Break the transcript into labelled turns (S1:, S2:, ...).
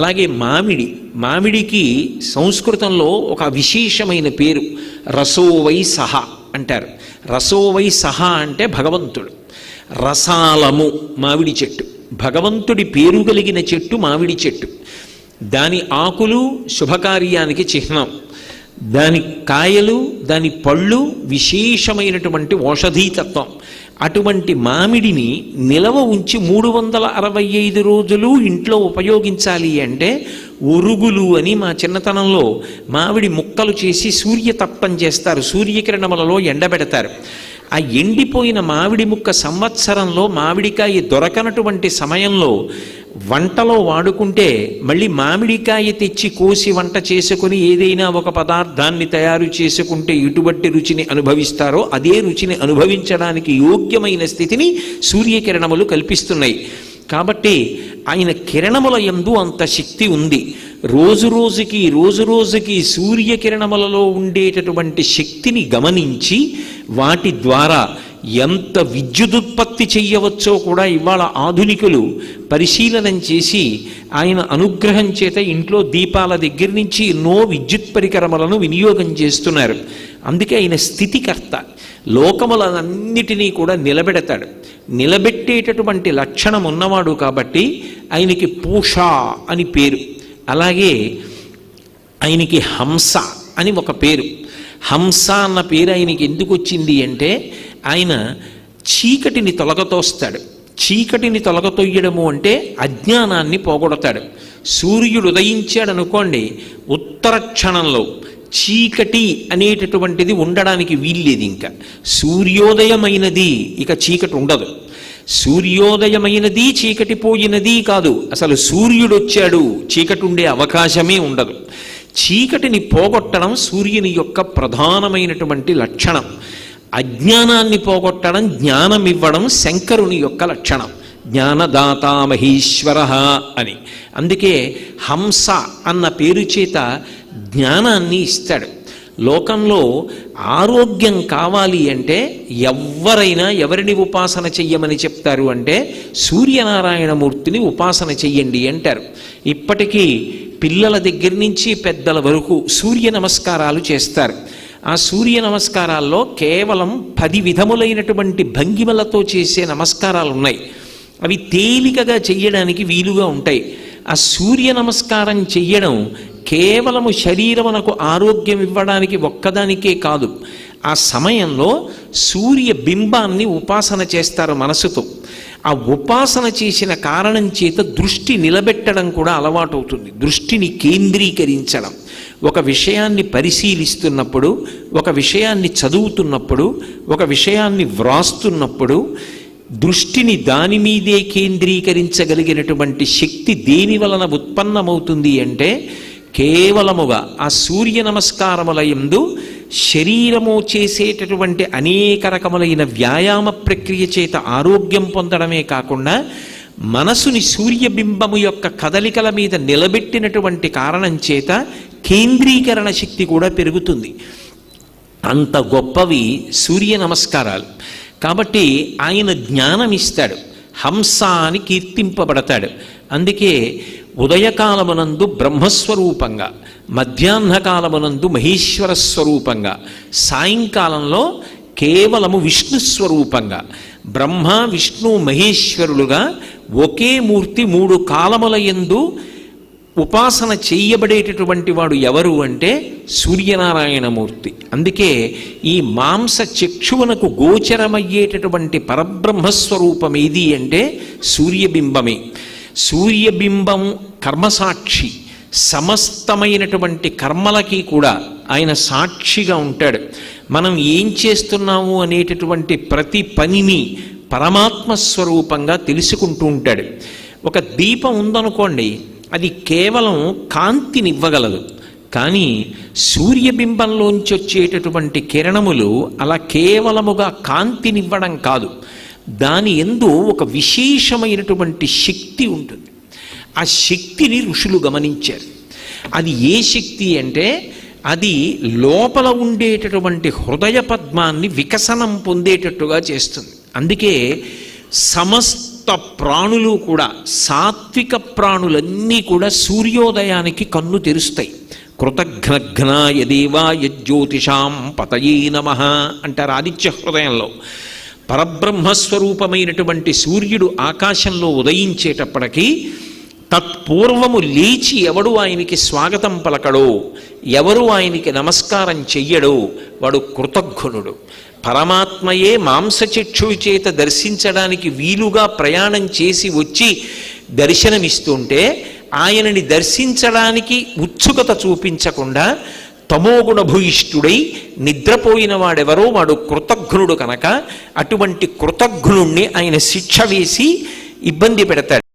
S1: అలాగే మామిడి. మామిడికి సంస్కృతంలో ఒక విశేషమైన పేరు రసోవై సహ అంటారు. రసోవై సహ అంటే భగవంతుడు. రసాలము మామిడి చెట్టు. భగవంతుడి పేరు కలిగిన చెట్టు మామిడి చెట్టు. దాని ఆకులు శుభకార్యానికి చిహ్నం. దాని కాయలు దాని పళ్ళు విశేషమైనటువంటి ఔషధీతత్వం. అటువంటి మామిడిని నిలవ ఉంచి మూడు వందల అరవై ఐదు రోజులు ఇంట్లో ఉపయోగించాలి అంటే ఒరుగులు అని మా చిన్నతనంలో మామిడి ముక్కలు చేసి సూర్యతప్పం చేస్తారు. సూర్యకిరణములలో ఎండబెడతారు. ఆ ఎండిపోయిన మామిడి ముక్క సంవత్సరంలో మామిడికాయ దొరకనటువంటి సమయంలో వంటలో వాడుకుంటే మళ్ళీ మామిడికాయ తెచ్చి కోసి వంట చేసుకుని ఏదైనా ఒక పదార్థాన్ని తయారు చేసుకుంటే ఇటువంటి రుచిని అనుభవిస్తారో అదే రుచిని అనుభవించడానికి యోగ్యమైన స్థితిని సూర్యకిరణములు కల్పిస్తున్నాయి. కాబట్టి ఆయన కిరణముల యందు అంత శక్తి ఉంది. రోజు రోజుకి రోజు రోజుకి సూర్యకిరణములలో ఉండేటటువంటి శక్తిని గమనించి వాటి ద్వారా ఎంత విద్యుదుత్పత్తి చెయ్యవచ్చో కూడా ఇవాళ ఆధునికులు పరిశీలనం చేసి ఆయన అనుగ్రహం చేత ఇంట్లో దీపాల దగ్గర నుంచి ఎన్నో విద్యుత్ పరికరములను వినియోగం చేస్తున్నారు. అందుకే ఆయన స్థితికర్త. లోకములన్నిటినీ కూడా నిలబెడతాడు. నిలబెట్టేటటువంటి లక్షణం ఉన్నవాడు కాబట్టి ఆయనకి పూష అని పేరు. అలాగే ఆయనకి హంస అని ఒక పేరు. హంస అన్న పేరు ఆయనకి ఎందుకు వచ్చింది అంటే ఆయన చీకటిని తొలగతోస్తాడు. చీకటిని తొలగతొయ్యడము అంటే అజ్ఞానాన్ని పోగొడతాడు. సూర్యుడు ఉదయించాడు అనుకోండి ఉత్తర క్షణంలో చీకటి అనేటటువంటిది ఉండడానికి వీల్లేదు ఇంకా. సూర్యోదయమైనది ఇక చీకటి ఉండదు. సూర్యోదయమైనది చీకటి పోయినది కాదు. అసలు సూర్యుడు వచ్చాడు చీకటి ఉండే అవకాశమే ఉండదు. చీకటిని పోగొట్టడం సూర్యుని యొక్క ప్రధానమైనటువంటి లక్షణం. అజ్ఞానాన్ని పోగొట్టడం జ్ఞానం ఇవ్వడం శంకరుని యొక్క లక్షణం. జ్ఞానదాత మహేశ్వర అని. అందుకే హంస అన్న పేరు చేత జ్ఞానాన్ని ఇస్తాడు. లోకంలో ఆరోగ్యం కావాలి అంటే ఎవరైనా ఎవరిని ఉపాసన చెయ్యమని చెప్తారు అంటే సూర్యనారాయణమూర్తిని ఉపాసన చెయ్యండి అంటారు. ఇప్పటికీ పిల్లల దగ్గర నుంచి పెద్దల వరకు సూర్య నమస్కారాలు చేస్తారు. ఆ సూర్య నమస్కారాల్లో కేవలం పది విధములైనటువంటి భంగిమలతో చేసే నమస్కారాలు ఉన్నాయి. అవి తేలికగా చెయ్యడానికి వీలుగా ఉంటాయి. ఆ సూర్య నమస్కారం చెయ్యడం కేవలము శరీరమునకు ఆరోగ్యం ఇవ్వడానికి ఒక్కదానికే కాదు. ఆ సమయంలో సూర్య బింబాన్ని ఉపాసన చేస్తారు మనసుతో. ఆ ఉపాసన చేసిన కారణం చేత దృష్టి నిలబెట్టడం కూడా అలవాటవుతుంది. దృష్టిని కేంద్రీకరించడం. ఒక విషయాన్ని పరిశీలిస్తున్నప్పుడు ఒక విషయాన్ని చదువుతున్నప్పుడు ఒక విషయాన్ని వ్రాస్తున్నప్పుడు దృష్టిని దాని మీదే కేంద్రీకరించగలిగినటువంటి శక్తి దేని వలన ఉత్పన్నమవుతుంది అంటే కేవలముగా ఆ సూర్య నమస్కారములయందు శరీరము చేసేటటువంటి అనేక రకములైన వ్యాయామ ప్రక్రియ చేత ఆరోగ్యం పొందడమే కాకుండా మనసుని సూర్యబింబము యొక్క కదలికల మీద నిలబెట్టినటువంటి కారణం చేత కేంద్రీకరణ శక్తి కూడా పెరుగుతుంది. అంత గొప్పవి సూర్య నమస్కారాలు. కాబట్టి ఆయన జ్ఞానం ఇస్తాడు హంస అని కీర్తింపబడతాడు. అందుకే ఉదయకాలమునందు బ్రహ్మస్వరూపంగా మధ్యాహ్నకాలమునందు మహేశ్వర స్వరూపంగా సాయంకాలంలో కేవలము విష్ణు స్వరూపంగా బ్రహ్మ విష్ణు మహేశ్వరులుగా ఒకే మూర్తి మూడు కాలముల యందు ఉపాసన చెయ్యబడేటటువంటి వాడు ఎవరు అంటే సూర్యనారాయణమూర్తి. అందుకే ఈ మాంస చక్షువునకు గోచరమయ్యేటటువంటి పరబ్రహ్మస్వరూపం ఏది అంటే సూర్యబింబమే. సూర్యబింబం కర్మసాక్షి. సమస్తమైనటువంటి కర్మలకి కూడా ఆయన సాక్షిగా ఉంటాడు. మనం ఏం చేస్తున్నాము అనేటటువంటి ప్రతి పనిని పరమాత్మ స్వరూపంగా తెలుసుకుంటూ ఉంటాడు. ఒక దీపం ఉందనుకోండి అది కేవలం కాంతినివ్వగలదు. కానీ సూర్యబింబంలోంచి వచ్చేటటువంటి కిరణములు అలా కేవలముగా కాంతినివ్వడం కాదు. దాని ఎందు ఒక విశేషమైనటువంటి శక్తి ఉంటుంది. ఆ శక్తిని ఋషులు గమనించారు. అది ఏ శక్తి అంటే అది లోపల ఉండేటటువంటి హృదయ పద్మాన్ని వికసనం పొందేటట్టుగా చేస్తుంది. అందుకే సమస్త ప్రాణులు కూడా సాత్విక ప్రాణులన్నీ కూడా సూర్యోదయానికి కన్ను తెరుస్తాయి. కృతఘ్నఘ్నాయ దేవాయ జ్యోతిషాం పతయే నమ అంటారు ఆదిత్య హృదయంలో. పరబ్రహ్మస్వరూపమైనటువంటి సూర్యుడు ఆకాశంలో ఉదయించేటప్పటికీ తత్పూర్వము లేచి ఎవడు ఆయనకి స్వాగతం పలకడో ఎవరు ఆయనకి నమస్కారం చెయ్యడో వాడు కృతజ్ఞునుడు పరమాత్మయే మాంసచక్షుడి చేత దర్శించడానికి వీలుగా ప్రయాణం చేసి వచ్చి దర్శనమిస్తుంటే ఆయనని దర్శించడానికి ఉత్సుకత చూపించకుండా తమోగుణ భూయిష్ఠుడై నిద్రపోయిన వాడెవరో వాడు కృతజ్ఞుడు కనుక అటువంటి కృతఘ్నుణ్ణి ఆయన శిక్ష వేసి ఇబ్బంది పెడతాడు.